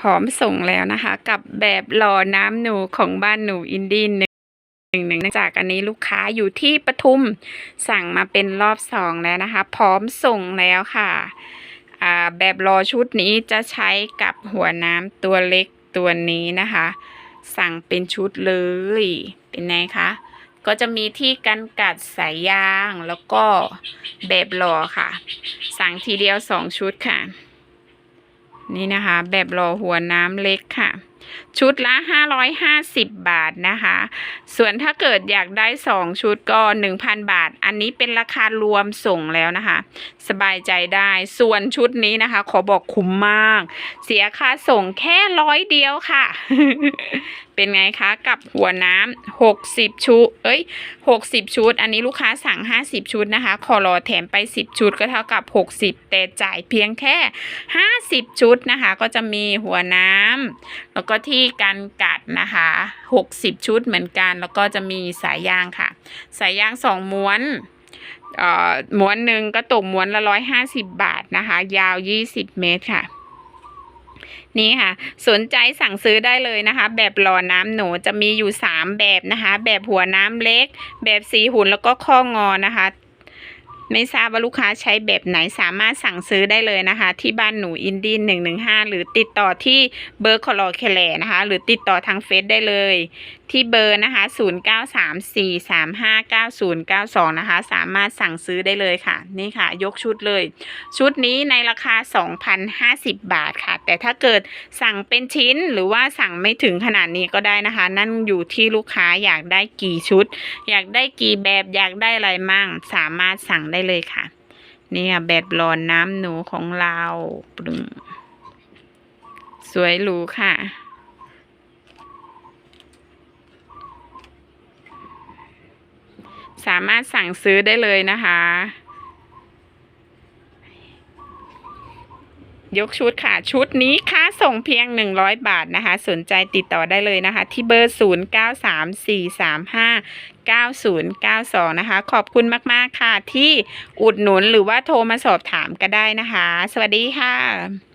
พร้อมส่งแล้วนะคะ กับแบบหล่อน้ำหนูของบ้านหนูอินดี้หนึ่งหนึ่งหนึ่งจากอันนี้ลูกค้าอยู่ที่ปทุมสั่งมาเป็นรอบสองแล้วนะคะ พร้อมส่งแล้วค่ะแบบรอชุดนี้จะใช้กับหัวน้ำตัวเล็กตัวนี้นะคะ สั่งเป็นชุดเลย เป็นไงคะก็จะมีที่กันกัดสายยางแล้วก็แบบรอค่ะ สั่งทีเดียวสองชุดค่ะ นี่นะคะ แบบรอหัวน้ำเล็กค่ะ ชุดละ 550 บาทนะคะ ส่วนถ้าเกิดอยากได้ 2 ชุดก็ 1,000 บาท อันนี้เป็นราคารวมส่งแล้วนะคะ สบายใจได้ ส่วนชุดนี้นะคะ ขอบอกคุ้มมาก เสียค่าส่งแค่ร้อยเดียวค่ะ เป็นไงคะกับหัวน้ำ60 ชุด เอ้ย 60 ชุด อันนี้ลูกค้าสั่ง 50 ชุดนะคะ ขอรอแถมไป 10 ชุดก็เท่ากับ 60 แต่จ่ายเพียงแค่ 50 ชุดนะคะ ก็จะมีหัวน้ำแล้วก็ที่กันกัดนะคะ 60 ชุดเหมือนกัน แล้วก็จะมีสายยางค่ะ สายยางสองม้วนเอ่อม้วนหนึ่งก็ตกม้วนละร้อยห้าสิบบาทนะคะ ยาวยี่สิบเมตรค่ะ นี่ค่ะ สนใจสั่งซื้อได้เลยนะคะ แบบหล่อน้ำหนูจะมีอยู่สามแบบนะคะ แบบหัวน้ำเล็ก แบบสีหุ่นแล้วก็ข้องอนะคะ ไม่ทราบว่าลูกค้าใช้แบบไหนสามารถสั่งซื้อได้เลยนะคะ ที่บ้านหนูอินดี้หนึ่งหนึ่งห้าหรือติดต่อที่เบอร์คอลอเคลนะคะ หรือติดต่อทางเฟซได้เลย ที่เบอร์นะคะ 0934359092 นะคะ สามารถสั่งซื้อได้เลยค่ะ นี่ค่ะ ยกชุดเลย ชุดนี้ในราคา 2,050 บาทค่ะ แต่ถ้าเกิดสั่งเป็นชิ้นหรือว่าสั่งไม่ถึงขนาดนี้ก็ได้นะคะ นั่นอยู่ที่ลูกค้าอยากได้กี่ชุด อยากได้กี่แบบอยากได้อะไรมั่ง สามารถสั่งได้เลยค่ะ นี่ค่ะแบบรอนน้ำหนูของเราปึงสวยหรูค่ะ สามารถสั่งซื้อได้เลยนะคะ ยกชุดค่ะ ชุดนี้ค่าส่งเพียง 100 บาทนะคะ สนใจติดต่อได้เลยนะคะ ที่เบอร์ 0934359092 นะคะ ขอบคุณมาก ๆ ค่ะ ที่อุดหนุนหรือว่าโทรมาสอบถามก็ได้นะคะ สวัสดีค่ะ